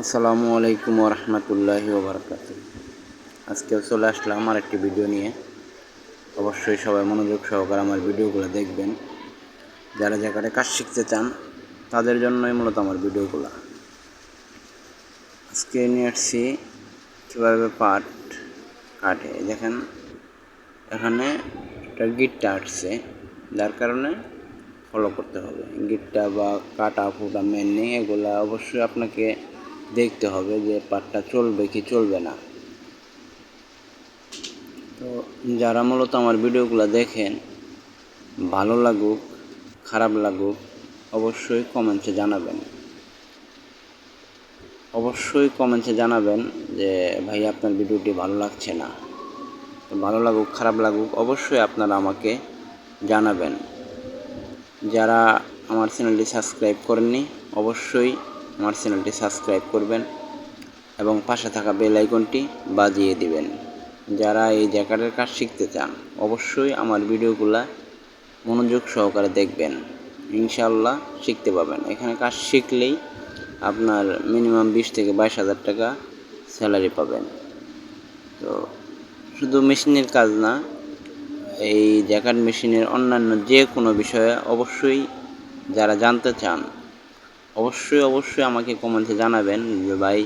আসসালামু আলাইকুম রহমতুল্লাহ ওবরকাত আজকেও চলে আসলাম আমার একটি ভিডিও নিয়ে। অবশ্যই সবাই মনোযোগ সহকারে আমার ভিডিওগুলো দেখবেন। যারা জায়গাটা কাজ শিখতে চান, তাদের জন্যই মূলত আমার ভিডিওগুলো। আজকে নিয়ে আসছি কীভাবে পাট কাটে। দেখেন, এখানে একটা গিটটা আসছে, যার কারণে ফলো করতে হবে। গিটটা বা কাটা ফুটা মেন নেই, এগুলা অবশ্যই আপনাকে দেখতে হবে যে পাটটা চলবে কি চলবে না। তো যারা মূলত আমার ভিডিওগুলো দেখেন, ভালো লাগুক, খারাপ লাগুক, অবশ্যই কমেন্টে জানাবেন। অবশ্যই কমেন্টে জানাবেন যে, ভাই, আপনার ভিডিওটি ভালো লাগছে না। ভালো লাগুক, খারাপ লাগুক, অবশ্যই আপনারা আমাকে জানাবেন। যারা আমার চ্যানেলটি সাবস্ক্রাইব করেননি, অবশ্যই আমার চ্যানেলটি সাবস্ক্রাইব করবেন এবং পাশে থাকা বেল আইকনটি বাজিয়ে দিবেন। যারা এই জ্যাকেটের কাজ শিখতে চান, অবশ্যই আমার ভিডিওগুলা মনোযোগ সহকারে দেখবেন। ইনশাল্লাহ শিখতে পাবেন। এখানে কাজ শিখলেই আপনার মিনিমাম বিশ থেকে বাইশ হাজার টাকা স্যালারি পাবেন। তো শুধু মেশিনের কাজ না, এই জ্যাকেট মেশিনের অন্যান্য যে কোনো বিষয়ে অবশ্যই যারা জানতে চান অবশ্যই অবশ্যই আমাকে কমেন্টে জানাবেন যে ভাই,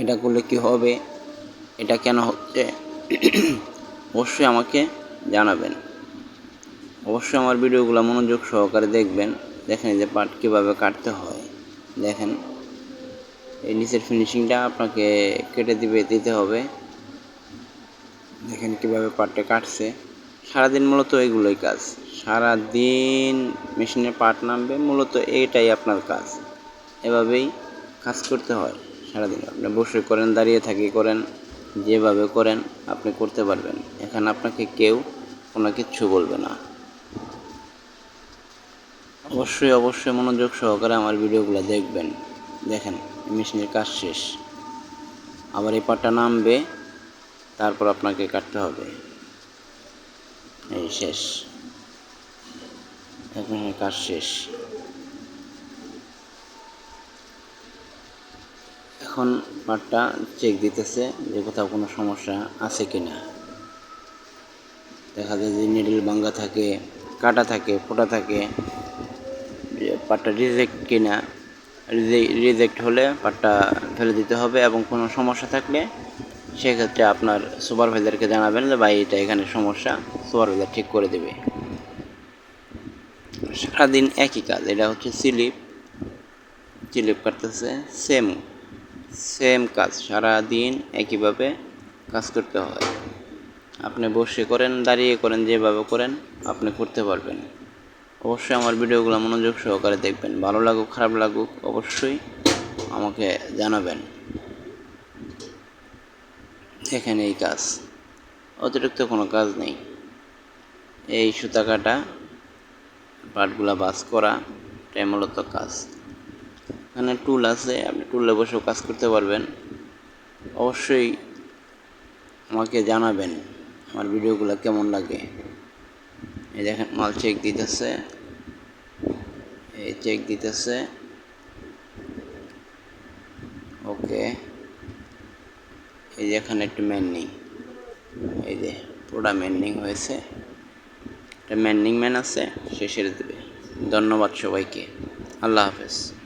এটা করলে কি হবে? এটা কেন হচ্ছে? অবশ্যই আমাকে জানাবেন। অবশ্যই আমার ভিডিওগুলো মনোযোগ সহকারে দেখবেন। দেখেন যে পাট কীভাবে কাটতে হয়। দেখেন, এই নিচের ফিনিশিংটা আপনাকে কেটে দিবে, দিতে হবে। দেখেন কীভাবে পাটটা কাটছে। সারাদিন মূলত এগুলোই কাজ। সারা দিন মেশিনে পাট নামবে, মূলত এটাই আপনার কাজ। এভাবেই কাজ করতে হয় সারাদিন। আপনি বসে করেন, দাঁড়িয়ে থাকি করেন, যেভাবে করেন আপনি করতে পারবেন। এখানে আপনাকে কেউ কোনো কিচ্ছু বলবে না। অবশ্যই অবশ্যই মনোযোগ সহকারে আমার ভিডিওগুলো দেখবেন। দেখেন মেশিনের কাজ শেষ। আবার এই পাটটা নামবে, তারপর আপনাকে কাটতে হবে। এই শেষ। এখন কাজ শেষ। এখন পাটটা চেক দিতেছে যে কোথাও কোনো সমস্যা আছে কি না দেখা যায় যে নিডল ভাঙ্গা থাকে, কাটা থাকে, ফোটা থাকে পাটটা রিজেক্ট কিনা। রিজেক্ট হলে পাটটা ফেলে দিতে হবে এবং কোনো সমস্যা থাকলে সেক্ষেত্রে আপনার সুপারভাইজারকে জানাবেন যে, ভাই, এটা এখানে সমস্যা। সুপারভাইজার ঠিক করে দেবে। সারাদিন একই কাজ, এটা হচ্ছে স্লিপ। স্লিপ কাটতেছে সেম সেম কাজ, সারাদিন একইভাবে কাজ করতে হয়। আপনি বসে করেন, দাঁড়িয়ে করেন, যেভাবে করেন, আপনি করতে পারবেন। অবশ্যই আমার ভিডিওগুলো মনোযোগ সহকারে দেখবেন, ভালো লাগুক, খারাপ লাগুক, অবশ্যই আমাকে জানাবেন। এখানে এই কাজ, অতিরিক্ত কোনো কাজ নেই। এই সুতা কাটা পার্টগুলা বাস করা, এটাই মূলত কাজ। এখানে টুল আছে, আপনি টুলে বসেও কাজ করতে পারবেন। অবশ্যই আমাকে জানাবেন, আমার ভিডিওগুলো কেমন লাগে। এই দেখেন, মাল চেক দিতেছে। এই চেক দিতেছে। ওকে। এই যে এখানে একটু ম্যান্ডিং এই যে পুরোটা ম্যান্ডিং হয়েছে। ম্যান্ডিং ম্যান আছে সে সেরে দেবে ধন্যবাদ সবাইকে। আল্লাহ হাফেজ।